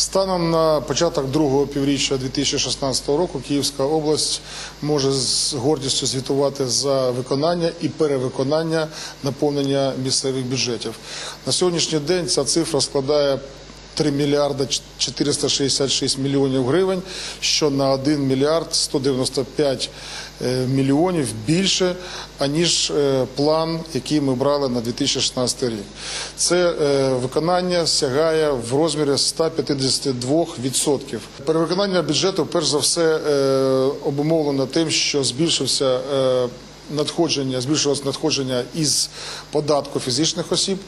Станом на початок другого півріччя 2016 року Київська область може з гордістю звітувати за виконання і перевиконання наповнення місцевих бюджетів. На сьогоднішній день ця цифра складає 3 мільярда 466 мільйонів гривень, що на 1 мільярд 195 е, мільйонів більше, аніж е, план, який ми брали на 2016 рік. Це е, виконання сягає в розмірі 152%. Перевиконання бюджету, перш за все, обумовлено тим, що збільшився надходження, збільшилось надходження із податку фізичних осіб.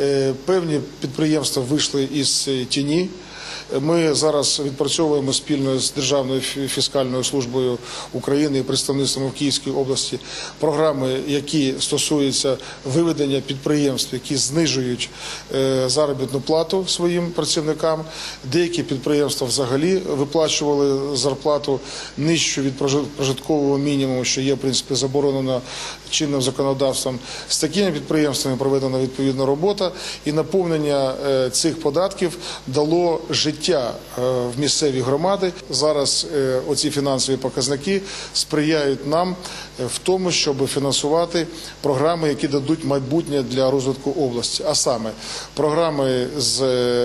Е, Певні підприємства вийшли із тіні. Ми зараз відпрацьовуємо спільно з Державною фіскальною службою України і представництвом в Київській області програми, які стосуються виведення підприємств, які знижують е, заробітну плату своїм працівникам. Деякі підприємства взагалі виплачували зарплату нижчу від прожи- прожиткового мінімуму, що є в принципі заборонено чинним законодавством. З такими підприємствами проведена відповідна робота, і наповнення е, цих податків дало життя е, в місцеві громади. Зараз е, оці фінансові показники сприяють нам е, в тому, щоб фінансувати програми, які дадуть майбутнє для розвитку області, а саме програми з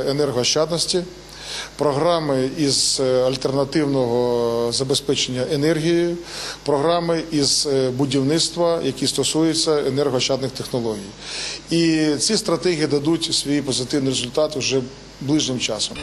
енергоощадності. Програми із е, альтернативного забезпечення енергією, програми із е, будівництва, які стосуються енергоощадних технологій. І ці стратегії дадуть свій позитивний результат вже ближнім часом.